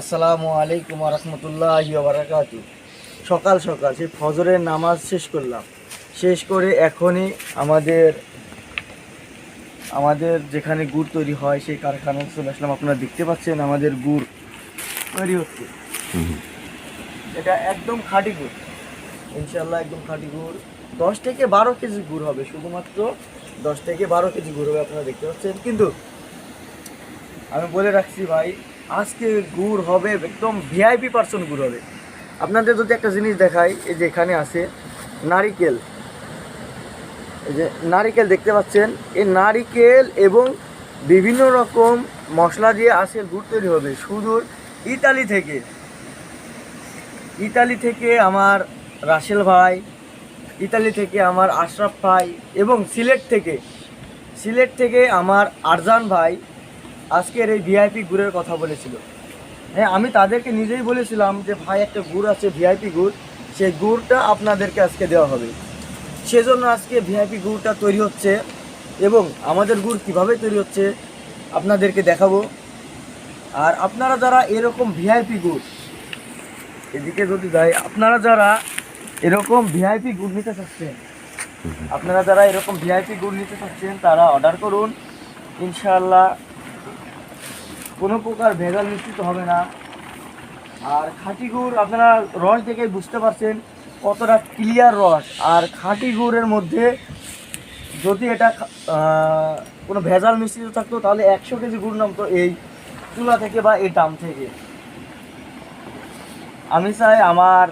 আসসালামু আলাইকুম রহমতুল্লাহ বারাকাতু। সকাল সকাল, সেই ফজরের নামাজ শেষ করলাম। শেষ করে এখনই আমাদের আমাদের যেখানে গুড় তৈরি হয়, সেই কারখানায় চলে আসলাম। আপনারা দেখতে পাচ্ছেন আমাদের গুড় তৈরি হচ্ছে। এটা একদম খাঁটি গুড়। ইনশাল্লাহ একদম খাঁটি গুড়। দশ থেকে বারো কেজি গুড় হবে, শুধুমাত্র দশ থেকে বারো কেজি গুড় হবে, আপনারা দেখতে পাচ্ছেন। কিন্তু আমি বলে রাখছি ভাই আজকে গুড় হবে একদম ভিআইপি পার্সন গুড় হবে। আপনাদের যদি একটা জিনিস দেখাই, এই যে এখানে আছে নারিকেল। এই যে নারিকেল দেখতে পাচ্ছেন, এই নারিকেল এবং বিভিন্ন রকম মশলা দিয়ে আজকে গুড় তৈরি হবে। সুদূর ইতালি থেকে ইতালি থেকে আমার রাসেল ভাই, ইতালি থেকে আমার আশরাফ ভাই এবং সিলেট থেকে সিলেট থেকে আমার আরজান ভাই আজকের এই ভিআইপি গুড়ের কথা বলেছিল। হ্যাঁ আমি তাদেরকে নিজেই বলেছিলাম যে, ভাই, একটা গুড় আছে ভিআইপি গুড়। সেই গুড়টা আপনাদেরকে আজকে দেওয়া হবে। সেজন্য আজকে ভিআইপি গুড়টা তৈরি হচ্ছে এবং আমাদের গুড় কীভাবে তৈরি হচ্ছে আপনাদেরকে দেখাবো। আর আপনারা যারা এরকম ভিআইপি গুড়, এদিকে যদি যাই, আপনারা যারা এরকম ভিআইপি গুড় নিতে চাচ্ছেন, আপনারা যারা এরকম ভিআইপি গুড় নিতে চাচ্ছেন, তারা অর্ডার করুন। ইনশাআল্লাহ কোনো প্রকার ভেজাল মিশ্রিত হবে না। আর খাঁটি গুড় আপনারা রস দেখে বুঝতে পারছেন কতটা ক্লিয়ার রস। আর খাঁটি গুড়ের মধ্যে যদি এটা কোনো ভেজাল মিশ্রিত থাকতো, তাহলে একশো কেজি গুড় নামতো এই চুলা থেকে বা এই ডাম থেকে। আমি চাই আমার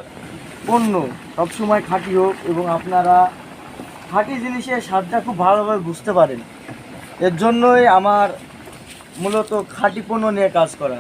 পণ্য সবসময় খাঁটি হোক এবং আপনারা খাঁটি জিনিসের স্বাদটা খুব ভালোভাবে বুঝতে পারেন। এর জন্যই আমার মূলত খাঁটি পণ্য নিয়ে কাজ করা।